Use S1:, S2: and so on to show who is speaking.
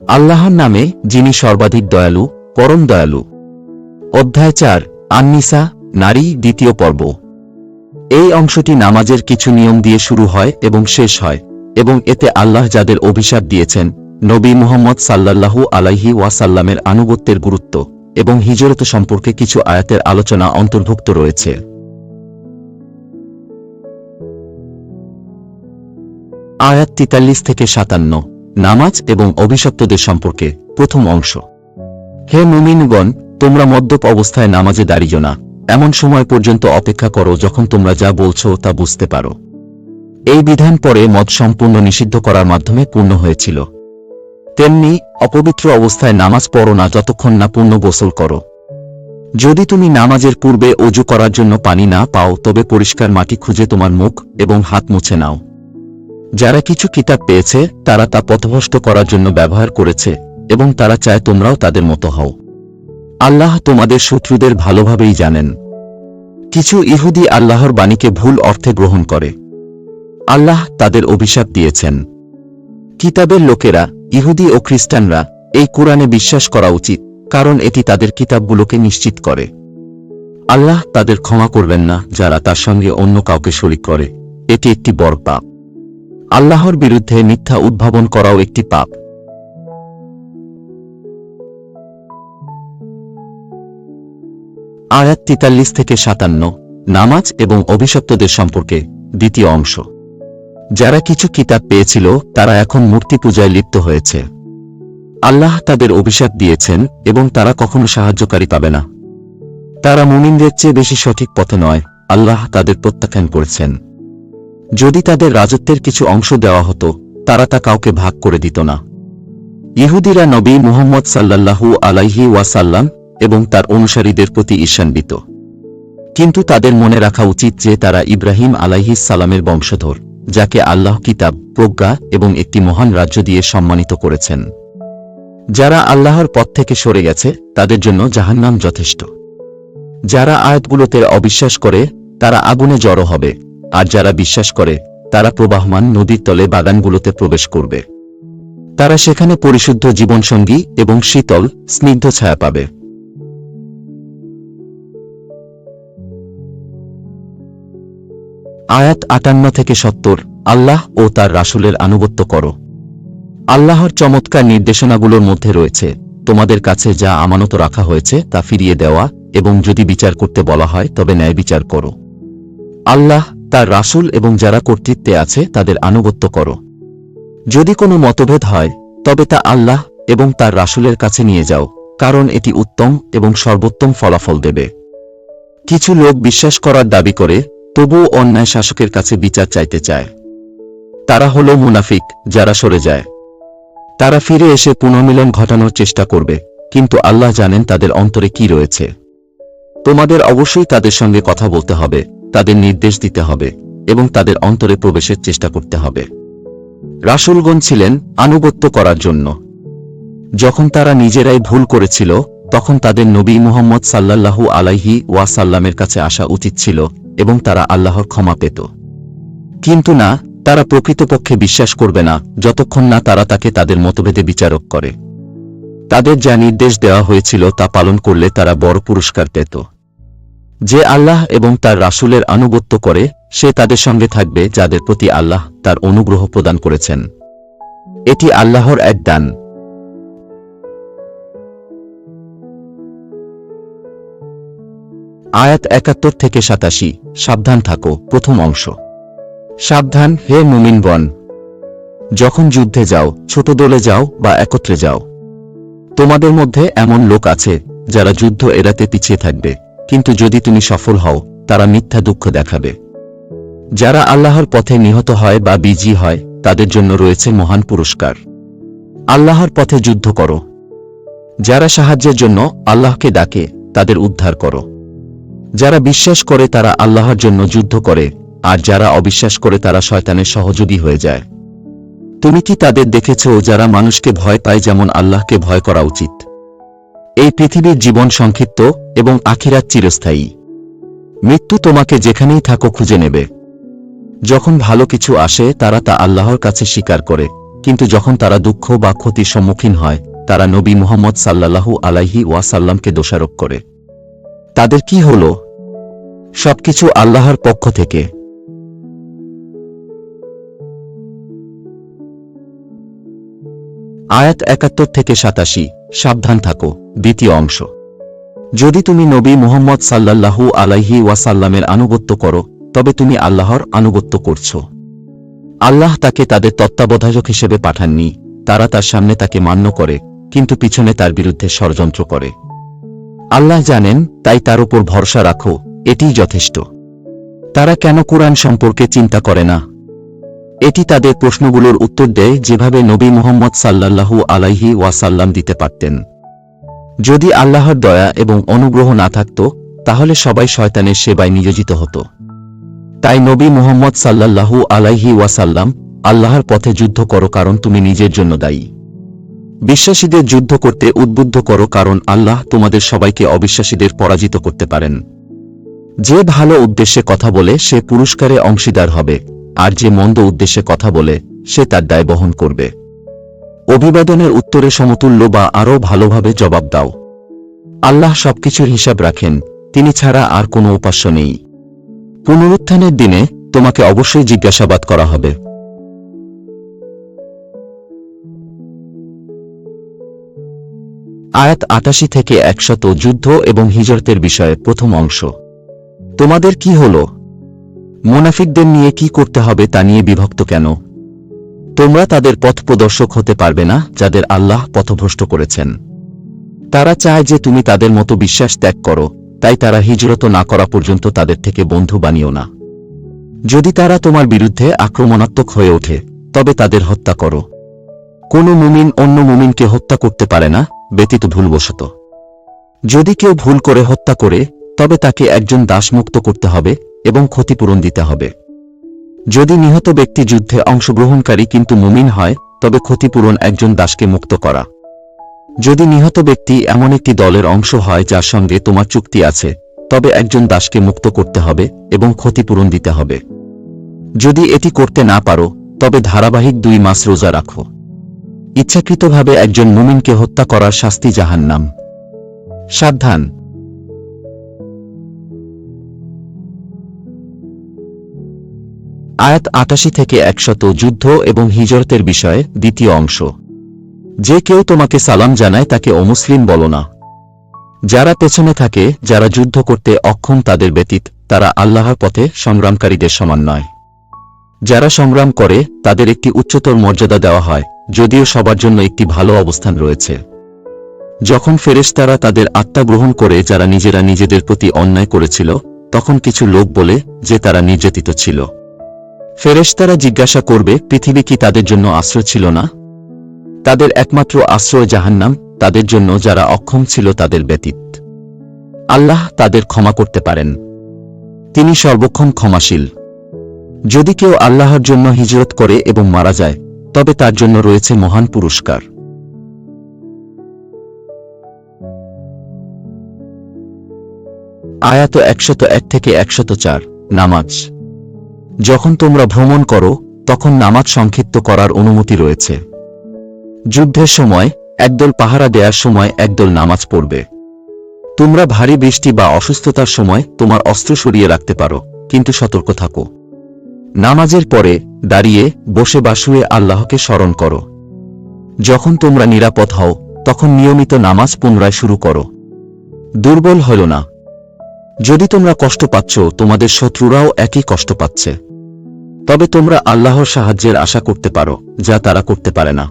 S1: আল্লাহর নামে যিনি সর্বাধিক দয়ালু, পরম দয়ালু। অধ্যায় চার, আননিসা, নারী, দ্বিতীয় পর্ব। এই অংশটি নামাজের কিছু নিয়ম দিয়ে শুরু হয় এবং শেষ হয়, এবং এতে আল্লাহ যাদের অভিশাপ দিয়েছেন, নবী মুহাম্মদ সাল্লাল্লাহু আলাইহি ওয়াসাল্লামের আনুগত্যের গুরুত্ব এবং হিজরত সম্পর্কে কিছু আয়াতের আলোচনা অন্তর্ভুক্ত রয়েছে। আয়াত তিতাল্লিশ থেকে সাতান্ন। নামাজ এবং অভিশপ্তদের সম্পর্কে প্রথম অংশ। হে মুমিনগণ, তোমরা মদ্যপ অবস্থায় নামাজে দাঁড়িও না। এমন সময় পর্যন্ত অপেক্ষা করো যখন তোমরা যা বলছো তা বুঝতে পারো। এই বিধান পরে মদ সম্পূর্ণ নিষিদ্ধ করার মাধ্যমে পূর্ণ হয়েছিল। তেমনি অপবিত্র অবস্থায় নামাজ পড়ো না যতক্ষণ না পূর্ণ গোসল করো। যদি তুমি নামাজের পূর্বে অজু করার জন্য পানি না পাও, তবে পরিষ্কার মাটি খুঁজে তোমার মুখ এবং হাত মুছে নাও। যারা কিছু কিতাব পেয়েছে, তারা তা পথভ্রষ্ট করার জন্য ব্যবহার করেছে, এবং তারা চায় তোমরাও তাদের মতো হও। আল্লাহ তোমাদের শত্রুদের ভালোভাবেই জানেন। কিছু ইহুদি আল্লাহর বাণীকে ভুল অর্থে গ্রহণ করে। আল্লাহ তাদের অভিশাপ দিয়েছেন। কিতাবের লোকেরা, ইহুদি ও খ্রিস্টানরা, এই কোরআনে বিশ্বাস করা উচিত, কারণ এটি তাদের কিতাবগুলোকে নিশ্চিত করে। আল্লাহ তাদের ক্ষমা করবেন না, যারা তার সঙ্গে অন্য কাউকে শরিক করে। এটি একটি বড় পাপ। আল্লাহর বিরুদ্ধে মিথ্যা উদ্ভাবন করাও একটি পাপ। আয়াত তিতাল্লিশ থেকে সাতান্ন, নামাজ এবং অভিশপ্তদের সম্পর্কে, দ্বিতীয় অংশ। যারা কিছু কিতাব পেয়েছিল, তারা এখন মূর্তি পূজায় লিপ্ত হয়েছে। আল্লাহ তাদের অভিশাপ দিয়েছেন এবং তারা কখনো সাহায্যকারী পাবে না। তারা মুমিনদের চেয়ে বেশি সঠিক পথে নয়, আল্লাহ তাদের প্রত্যাখ্যান করেছেন। যদি তাদের রাজত্বের কিছু অংশ দেওয়া হতো, তারা তা কাউকে ভাগ করে দিত না। ইহুদিরা নবী মুহাম্মদ সাল্লাল্লাহু আলাইহি ওয়াসাল্লাম এবং তার অনুসারীদের প্রতি ঈর্ষান্বিত। কিন্তু তাদের মনে রাখা উচিত যে তারা ইব্রাহিম আলাইহিস সালামের বংশধর, যাকে আল্লাহ কিতাব, প্রজ্ঞা এবং একটি মহান রাজ্য দিয়ে সম্মানিত করেছেন। যারা আল্লাহর পথ থেকে সরে গেছে, তাদের জন্য জাহান্নাম যথেষ্ট। যারা আয়াতগুলোতে অবিশ্বাস করে, তারা আগুনে জড়ো হবে। আর যারা বিশ্বাস করে, তারা প্রবাহমান নদীর তলে বাগানগুলোতে প্রবেশ করবে। তারা সেখানে পরিশুদ্ধ জীবনসঙ্গী এবং শীতল, স্নিগ্ধ ছায়া পাবে। আয়াত আটান্ন থেকে সত্তর, আল্লাহ ও তার রাসুলের আনুগত্য করো। আল্লাহর চমৎকার নির্দেশনাগুলোর মধ্যে রয়েছে, তোমাদের কাছে যা আমানত রাখা হয়েছে তা ফিরিয়ে দেওয়া এবং যদি বিচার করতে বলা হয় তবে ন্যায় বিচার করো। আল্লাহ তার রাসুল এবং যারা কর্তৃত্বে আছে তাদের আনুগত্য করো। যদি কোনো মতভেদ হয়, তবে তা আল্লাহ এবং তার রাসুলের কাছে নিয়ে যাও, কারণ এটি উত্তম এবং সর্বোত্তম ফলাফল দেবে। কিছু লোক বিশ্বাস করার দাবি করে, তবুও অন্যায় শাসকের কাছে বিচার চাইতে চায়। তারা হল মুনাফিক, যারা সরে যায়। তারা ফিরে এসে পুনর্মিলন ঘটানোর চেষ্টা করবে, কিন্তু আল্লাহ জানেন তাদের অন্তরে কি রয়েছে। তোমাদের অবশ্যই তাদের সঙ্গে কথা বলতে হবে। তাদের নির্দেশ দিতে হবে এবং তাদের অন্তরে প্রবেশের চেষ্টা করতে হবে। রাসুলগণ ছিলেন আনুগত্য করার জন্য। যখন তারা নিজেরাই ভুল করেছিল, তখন তাদের নবী মুহাম্মদ সাল্লাল্লাহু আলাইহি ওয়াসাল্লামের কাছে আসা উচিত ছিল এবং তারা আল্লাহর ক্ষমা পেত। কিন্তু না, তারা প্রকৃতপক্ষে বিশ্বাস করবে না যতক্ষণ না তারা তাকে তাদের মতভেদে বিচারক করে। তাদের যা নির্দেশ দেওয়া হয়েছিল তা পালন করলে তারা বড় পুরস্কার পেত। যে আল্লাহ এবং তার রাসুলের আনুগত্য করে, সে তাদের সঙ্গে থাকবে যাদের প্রতি আল্লাহ তার অনুগ্রহ প্রদান করেছেন। এটি আল্লাহর এক দান। আয়াত একাত্তর থেকে সাতাশি। সাবধান থাকো, প্রথম অংশ। সাবধান, হে মুমিনগণ! যখন যুদ্ধে যাও, ছোট দলে যাও বা একত্রে যাও, তোমাদের মধ্যে এমন লোক আছে যারা যুদ্ধ এড়াতে পিছিয়ে থাকবে। কিন্তু যদি তুমি সফল হও, তারা মিথ্যা দুঃখ দেখাবে। যারা আল্লাহর পথে নিহত হয় বা বিজি হয়, তাদের জন্য রয়েছে মহান পুরস্কার। আল্লাহর পথে যুদ্ধ করো। যারা সাহায্যের জন্য আল্লাহকে ডাকে, তাদের উদ্ধার করো। যারা বিশ্বাস করে তারা আল্লাহর জন্য যুদ্ধ করে, আর যারা অবিশ্বাস করে তারা শয়তানের সহযোগী হয়ে যায়। তুমি কি তাদের দেখেছ যারা মানুষকে ভয় পায় যেমন আল্লাহকে ভয় করা উচিত? এই পৃথিবীর জীবন সংক্ষিপ্ত এবং আখিরাত চিরস্থায়ী। মৃত্যু তোমাকে যেখানেই থাকো খুঁজে নেবে। যখন ভালো কিছু আসে, তারা তা আল্লাহর কাছে স্বীকার করে। কিন্তু যখন তারা দুঃখ বা ক্ষতির সম্মুখীন হয়, তারা নবী মুহাম্মদ সাল্লাল্লাহু আলাইহি ওয়াসাল্লামকে দোষারোপ করে। তাদের কি হল? সবকিছু আল্লাহর পক্ষ থেকে। আয়াত একাত্তর থেকে সাতাশি, সাবধান থাকো, দ্বিতীয় অংশ। যদি তুমি নবী মুহাম্মদ সাল্লাল্লাহু আলাইহি ওয়াসাল্লামের আনুগত্য করো, তবে তুমি আল্লাহর আনুগত্য করছ। আল্লাহ তাকে তাদের তত্ত্বাবধায়ক হিসেবে পাঠাননি, তারা তার সামনে তাকে মান্য করে, কিন্তু পিছনে তার বিরুদ্ধে ষড়যন্ত্র করে। আল্লাহ জানেন, তাই তার উপর ভরসা রাখো, এটিই যথেষ্ট। তারা কেন কোরআন সম্পর্কে চিন্তা করে না? এটি তাদের প্রশ্নগুলোর উত্তর দেয় যেভাবে নবী মুহাম্মদ সাল্লাল্লাহু আলাইহি ওয়াসাল্লাম দিতে পারতেন। যদি আল্লাহর দয়া এবং অনুগ্রহ না থাকত, তাহলে সবাই শয়তানের সেবায় নিয়োজিত হতো। তাই নবী মুহাম্মদ সাল্লাল্লাহু আলাইহি ওয়াসাল্লাম আল্লাহর পথে যুদ্ধ করো কারণ তুমি নিজের জন্য দায়ী। বিশ্বাসীদের যুদ্ধ করতে উদ্বুদ্ধ করো কারণ আল্লাহ তোমাদের সবাইকে অবিশ্বাসীদের পরাজিত করতে পারেন। যে ভালো উদ্দেশ্যে কথা বলে সে পুরস্কারে অংশীদার হবে, আর যে মন্দ উদ্দেশ্যে কথা বলে সে তার দায় বহন করবে। অভিবাদনের উত্তরে সমতুল্য বা আরও ভালোভাবে জবাব দাও। আল্লাহ সবকিছুর হিসাব রাখেন, তিনি ছাড়া আর কোনো উপাস্য নেই। পুনরুত্থানের দিনে তোমাকে অবশ্যই জিজ্ঞাসাবাদ করা হবে। আয়াত আটাশি থেকে একশত যুদ্ধ এবং হিজরতের বিষয়ে প্রথম অংশ। তোমাদের কি হল? মোনাফিকদের নিয়ে কি করতে হবে তা নিয়ে বিভক্ত কেন? তোমরা তাদের পথ প্রদর্শক হতে পারবে না, যাদের আল্লাহ পথভ্রষ্ট করেছেন। তারা চায় যে তুমি তাদের মতো বিশ্বাস ত্যাগ করো, তাই তারা হিজরত না করা পর্যন্ত তাদের থেকে বন্ধু বানিও না। যদি তারা তোমার বিরুদ্ধে আক্রমণাত্মক হয়ে ওঠে, তবে তাদের হত্যা করো। কোনো মুমিন অন্য মুমিনকে হত্যা করতে পারে না, ব্যতীত ভুলবশত। যদি কেউ ভুল করে হত্যা করে, তবে তাকে একজন দাসমুক্ত করতে হবে এবং ক্ষতিপূরণ দিতে হবে। যদি নিহত ব্যক্তি যুদ্ধে অংশগ্রহণকারী কিন্তু মুমিন হয়, তবে ক্ষতিপূরণ একজন দাসকে মুক্ত করা। যদি নিহত ব্যক্তি এমন একটি দলের অংশ হয় যার সঙ্গে তোমার চুক্তি আছে, তবে একজন দাসকে মুক্ত করতে হবে এবং ক্ষতিপূরণ দিতে হবে। যদি এটি করতে না পারো, তবে ধারাবাহিক দুই মাস রোজা রাখো। ইচ্ছাকৃতভাবে একজন মুমিনকে হত্যা করার শাস্তি জাহান্নাম। সাবধান। আয়াত আটাশি থেকে একশত যুদ্ধ এবং হিজরতের বিষয়ে দ্বিতীয় অংশ। যে কেউ তোমাকে সালাম জানায় তাকে অমুসলিম বলো না। যারা পেছনে থাকে, যারা যুদ্ধ করতে অক্ষম তাদের ব্যতীত, তারা আল্লাহর পথে সংগ্রামকারীদের সমান নয়। যারা সংগ্রাম করে, তাদের একটি উচ্চতর মর্যাদা দেওয়া হয়, যদিও সবার জন্য একটি ভালো অবস্থান রয়েছে। যখন ফেরেশতারা তাদের আত্মা গ্রহণ করে যারা নিজেরা নিজেদের প্রতি অন্যায় করেছিল, তখন কিছু লোক বলে যে তারা নির্যাতিত ছিল। ফেরেশতারা জিজ্ঞাসা করবে, পৃথিবী কি তাদের জন্য আশ্রয় ছিল না? তাদের একমাত্র আশ্রয় জাহান্নাম, তাদের জন্য যারা অক্ষম ছিল তাদের ব্যতীত। আল্লাহ তাদের ক্ষমা করতে পারেন। তিনি সর্বক্ষণ ক্ষমাশীল। যদি কেউ আল্লাহর জন্য হিজরত করে এবং মারা যায়, তবে তার জন্য রয়েছে মহান পুরস্কার। আয়াত একশত এক থেকে একশত চার, নামাজ। যখন তোমরা ভ্রমণ করো, তখন নামাজ সংক্ষিপ্ত করার অনুমতি রয়েছে। যুদ্ধের সময়, একদল পাহারা দেওয়ার সময় একদল নামাজ পড়বে। তোমরা ভারী বৃষ্টি বা অসুস্থতার সময় তোমার অস্ত্র সরিয়ে রাখতে পারো, কিন্তু সতর্ক থাকো। নামাজের পরে দাঁড়িয়ে বসে বা শুয়ে আল্লাহকে স্মরণ করো। যখন তোমরা নিরাপদ হও, তখন নিয়মিত নামাজ পুনরায় শুরু করো। দুর্বল হল না। যদি তোমরা কষ্ট পাচ্ছ, তোমাদের শত্রুরাও একই কষ্ট পাচ্ছে। তবে তোমরা আল্লাহর সাহায্যের আশা করতে পারো যা তারা করতে পারে না।